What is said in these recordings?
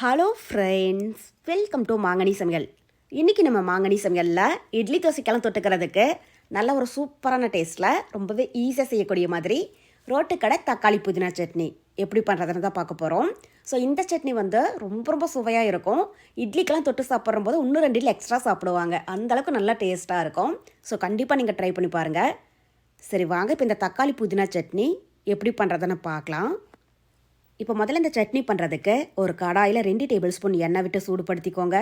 Hello friends welcome to மாங்கனி சமையல் இன்றைக்கி நம்ம மாங்கனி சமையலில் இட்லி தோசைக்கெல்லாம் தொட்டுக்கிறதுக்கு நல்ல ஒரு சூப்பரான டேஸ்ட்டில் ரொம்பவே ஈஸியாக செய்யக்கூடிய மாதிரி ரோட்டுக்கடை தக்காளி புதினா சட்னி. எப்படி பண்ணுறதுன்னு தான் பார்க்க போகிறோம் ஸோ இந்த சட்னி வந்து ரொம்ப ரொம்ப சுவையாக இருக்கும். இட்லிக்கெல்லாம் தொட்டு சாப்பிட்ற போது இன்னும் ரெண்டு இட்லி எக்ஸ்ட்ரா சாப்பிடுவாங்க. அந்தளவுக்கு நல்லா டேஸ்ட்டாக இருக்கும். ஸோ கண்டிப்பாக நீங்கள் ட்ரை பண்ணி பாருங்கள் சரி வாங்க இப்போ இந்த தக்காளி புதினா சட்னி எப்படி பண்ணுறதுன்னு பார்க்கலாம். இப்போ முதல்ல இந்த சட்னி பண்ணுறதுக்கு ஒரு கடாயில் ரெண்டு டேபிள் ஸ்பூன் எண்ணெய் விட்டு சூடுபடுத்திக்கோங்க.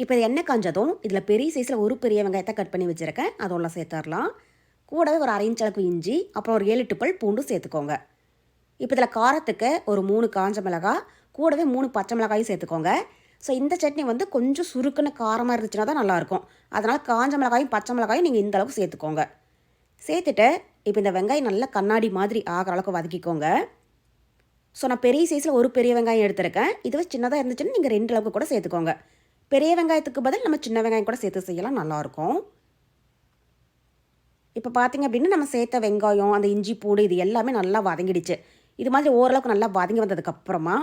இப்போ இது எண்ணெய் காஞ்சதும் இதில் பெரிய சைஸில் ஒரு பெரிய வெங்காயத்தை கட் பண்ணி வச்சுருக்கேன். அதோட சேர்த்துடலாம். கூடவே ஒரு அரை இன்ச் அளவுக்கு இஞ்சி அப்புறம் ஒரு ஏழு எட்டு பல் பூண்டு சேர்த்துக்கோங்க. இப்போ இதில் காரத்துக்கு ஒரு மூணு காஞ்ச மிளகாய் கூடவே மூணு பச்சை மிளகாயும் சேர்த்துக்கோங்க. ஸோ இந்த சட்னி வந்து கொஞ்சம் சுருக்குன்னு காரமாக இருந்துச்சுன்னா தான் நல்லாயிருக்கும். அதனால் காஞ்ச மிளகாயும் பச்சை மிளகாயும் நீங்கள் இந்த அளவுக்கு சேர்த்துக்கோங்க. சேர்த்துட்டு இப்போ இந்த வெங்காயம் நல்லா கண்ணாடி மாதிரி ஆகிற அளவுக்கு வதக்கிக்கோங்க. ஸோ நான் பெரிய சைஸில் ஒரு பெரிய வெங்காயம் எடுத்திருக்கேன். இதுவே சின்னதாக இருந்துச்சுன்னா நீங்கள் ரெண்டு அளவுக்கு கூட சேர்த்துக்கோங்க. பெரிய வெங்காயத்துக்கு பதில் நம்ம சின்ன வெங்காயம் கூட சேர்த்து செய்யலாம் நல்லாயிருக்கும் இப்போ பார்த்தீங்க அப்படின்னா நம்ம சேர்த்த வெங்காயம் அந்த இஞ்சி பூடு இது எல்லாமே நல்லா வதங்கிடுச்சு. இது மாதிரி ஓரளவுக்கு நல்லா வதங்கி வந்ததுக்கப்புறமா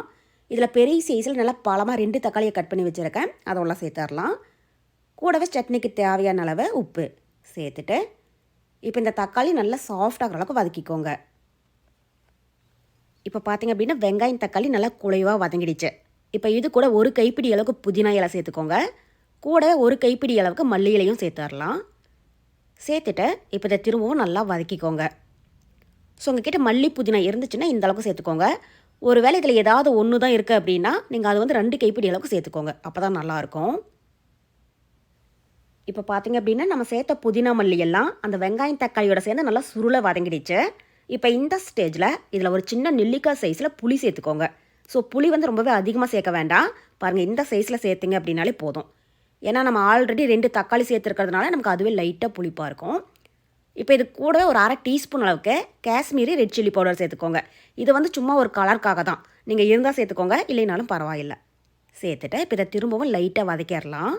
இதில் பெரிய சைஸில் நல்லா பழமாக ரெண்டு தக்காளியை கட் பண்ணி வச்சுருக்கேன். அதெல்லாம் சேர்த்துடலாம். கூடவே சட்னிக்கு தேவையான அளவு உப்பு சேர்த்துட்டு இப்போ இந்த தக்காளி நல்லா சாஃப்டாகிற அளவுக்கு வதக்கிக்கோங்க. இப்போ பார்த்தீங்க அப்படின்னா வெங்காயம் தக்காளி நல்லா குழைவாக வதங்கிடுச்சு. இப்போ இது கூட ஒரு கைப்பிடி அளவுக்கு புதினா இலை சேர்த்துக்கோங்க. கூட ஒரு கைப்பிடி அளவுக்கு மல்லி இலையும் சேர்த்துடலாம் சேர்த்துட்டு இப்போ இதை திரும்பவும் நல்லா வதக்கிக்கோங்க. ஸோ உங்ககிட்ட மல்லி புதினா இருந்துச்சுன்னா இந்த அளவுக்கு சேர்த்துக்கோங்க. ஒரு வேளை இதில் ஏதாவது ஒன்று தான் இருக்குது அப்படின்னா நீங்கள் அது வந்து ரெண்டு கைப்பிடி அளவுக்கு சேர்த்துக்கோங்க. அப்போ தான் நல்லாயிருக்கும் இப்போ பார்த்தீங்க அப்படின்னா நம்ம சேர்த்த புதினா மல்லி எல்லாம் அந்த வெங்காயம் தக்காளியோட சேர்ந்து நல்லா சுருளை வதங்கிடுச்சு. இப்போ இந்த ஸ்டேஜில் இதில் ஒரு சின்ன நெல்லிக்காய் சைஸில் புளி சேர்த்துக்கோங்க. ஸோ புளி வந்து ரொம்பவே அதிகமாக சேர்க்க வேண்டாம். பாருங்கள் இந்த சைஸில் சேர்த்திங்க அப்படின்னாலே போதும். ஏன்னா நம்ம ஆல்ரெடி ரெண்டு தக்காளி சேர்த்துருக்கிறதுனால நமக்கு அதுவே லைட்டாக புளிப்பாக இருக்கும். இப்போ இது கூடவே ஒரு அரை டீஸ்பூன் அளவுக்கு காஷ்மீரி ரெட் சில்லி பவுடர் சேர்த்துக்கோங்க. இது வந்து சும்மா ஒரு கலருக்காக தான். நீங்கள் இருந்தால் சேர்த்துக்கோங்க இல்லைனாலும் பரவாயில்லை. சேர்த்துட்டு இப்போ இதை திரும்பவும் லைட்டாக வதக்கிடலாம்.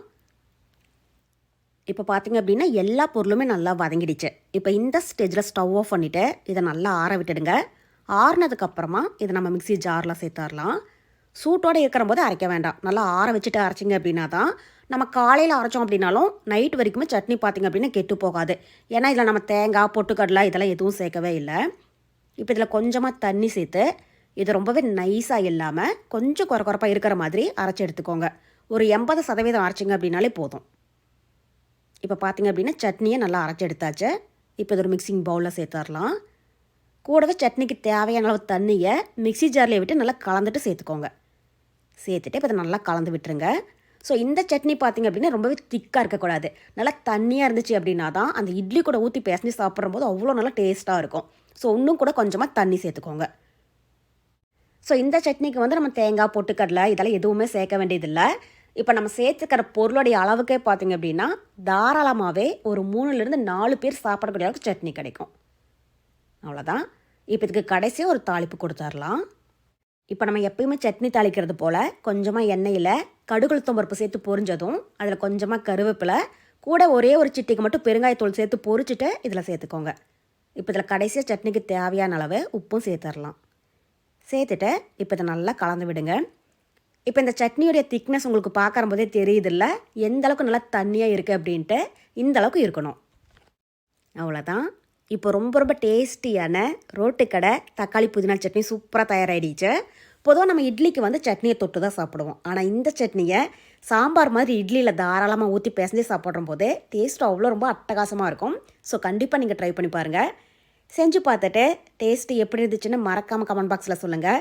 இப்போ பார்த்தீங்க அப்படின்னா எல்லா பொருளுமே நல்லா வதங்கிடுச்சு. இப்போ இந்த ஸ்டேஜில் ஸ்டவ் ஆஃப் பண்ணிவிட்டு இதை நல்லா ஆற விட்டுடுங்க. ஆறுனதுக்கப்புறமா இதை நம்ம மிக்சி ஜாரில் சேர்த்துடலாம். சூட்டோடு இருக்கிற போது அரைக்க வேண்டாம். நல்லா ஆற வச்சுட்டு அரைச்சிங்க அப்படின்னா தான் நம்ம காலையில் அரைச்சோம் அப்படின்னாலும் நைட் வரைக்குமே சட்னி பார்த்திங்க அப்படின்னா கெட்டு போகாது. ஏன்னா இதில் நம்ம தேங்காய் பொட்டுக்கடலை இதெல்லாம் எதுவும் சேர்க்கவே இல்லை. இப்போ இதில் கொஞ்சமாக தண்ணி சேர்த்து இது ரொம்பவே நைஸாக இல்லாமல் கொஞ்சம் குறை குறைப்பாக இருக்கிற மாதிரி அரைச்சி எடுத்துக்கோங்க. ஒரு எண்பது சதவீதம் அரைச்சிங்க அப்படின்னாலே போதும். இப்போ பார்த்தீங்க அப்படின்னா சட்னியை நல்லா அரைச்சி எடுத்தாச்சு. இப்போ இது ஒரு மிக்சிங் பவுலில் சேர்த்துடலாம் கூடவே சட்னிக்கு தேவையான அளவு தண்ணியை மிக்சி ஜாரில் விட்டு நல்லா கலந்துட்டு சேர்த்துக்கோங்க. சேர்த்துட்டு இப்போ அதை நல்லா கலந்து விட்டுருங்க. ஸோ இந்த சட்னி பார்த்திங்க அப்படின்னா ரொம்பவே திக்காக இருக்கக்கூடாது. நல்லா தண்ணியாக இருந்துச்சு அப்படின்னா தான் அந்த இட்லி கூட ஊற்றி பேசஞ்சு சாப்பிட்றம்போது அவ்வளோ நல்லா டேஸ்ட்டாக இருக்கும். ஸோ இன்னும் கூட கொஞ்சமாக தண்ணி சேர்த்துக்கோங்க. ஸோ இந்த சட்னிக்கு வந்து நம்ம தேங்காய் பொட்டுக்கடலை இதெல்லாம் எதுவுமே சேர்க்க வேண்டியதில்லை. இப்போ நம்ம சேர்த்துக்கிற பொருளுடைய அளவுக்கே பார்த்திங்க அப்படின்னா தாராளமாகவே ஒரு மூணுலேருந்து நாலு பேர் சாப்பிடக்கூடிய அளவுக்கு சட்னி கிடைக்கும். அவ்வளோதான் இப்போ இதுக்கு கடைசியாக ஒரு தாளிப்பு கொடுத்துர்லாம் இப்போ நம்ம எப்பயுமே சட்னி தாளிக்கிறது போல் கொஞ்சமாக எண்ணெயில் கடுகுளுத்தம் பருப்பு சேர்த்து பொரிஞ்சதும் அதில் கொஞ்சமாக கருவேப்பிலை கூட ஒரே ஒரு சிட்டிக்கு மட்டும் பெருங்காயத்தூள் சேர்த்து பொரிச்சிட்டு இதில் சேர்த்துக்கோங்க. இப்போ இதில் கடைசியாக சட்னிக்கு தேவையான அளவு உப்பும் சேர்த்துடலாம். சேர்த்துட்டு இப்போ இதை நல்லா கலந்து விடுங்க. இப்போ இந்த சட்னியுடைய திக்னஸ் உங்களுக்கு பார்க்குற போதே தெரியுதில்ல? எந்த அளவுக்கு நல்லா தண்ணியாக இருக்குது அப்படின்ட்டு இந்த அளவுக்கு இருக்கணும். அவ்வளோதான் இப்போ ரொம்ப ரொம்ப டேஸ்டியான ரோட்டுக்கடை தக்காளி புதினா சட்னி சூப்பராக தயாராகிடுச்சு பொதுவாக நம்ம இட்லிக்கு வந்து சட்னியை தொட்டு தான் சாப்பிடுவோம். ஆனால் இந்த சட்னியை சாம்பார் மாதிரி இட்லியில் தாராளமாக ஊற்றி பேசஞ்சு சாப்பிட்ற போதே டேஸ்ட் அவ்வளோ ரொம்ப அட்டகாசமாக இருக்கும். ஸோ கண்டிப்பாக நீங்கள் ட்ரை பண்ணி பாருங்கள் செஞ்சு பார்த்துட்டு டேஸ்ட்டு எப்படி இருந்துச்சுன்னு மறக்காமல் கமெண்ட் பாக்ஸில் சொல்லுங்கள்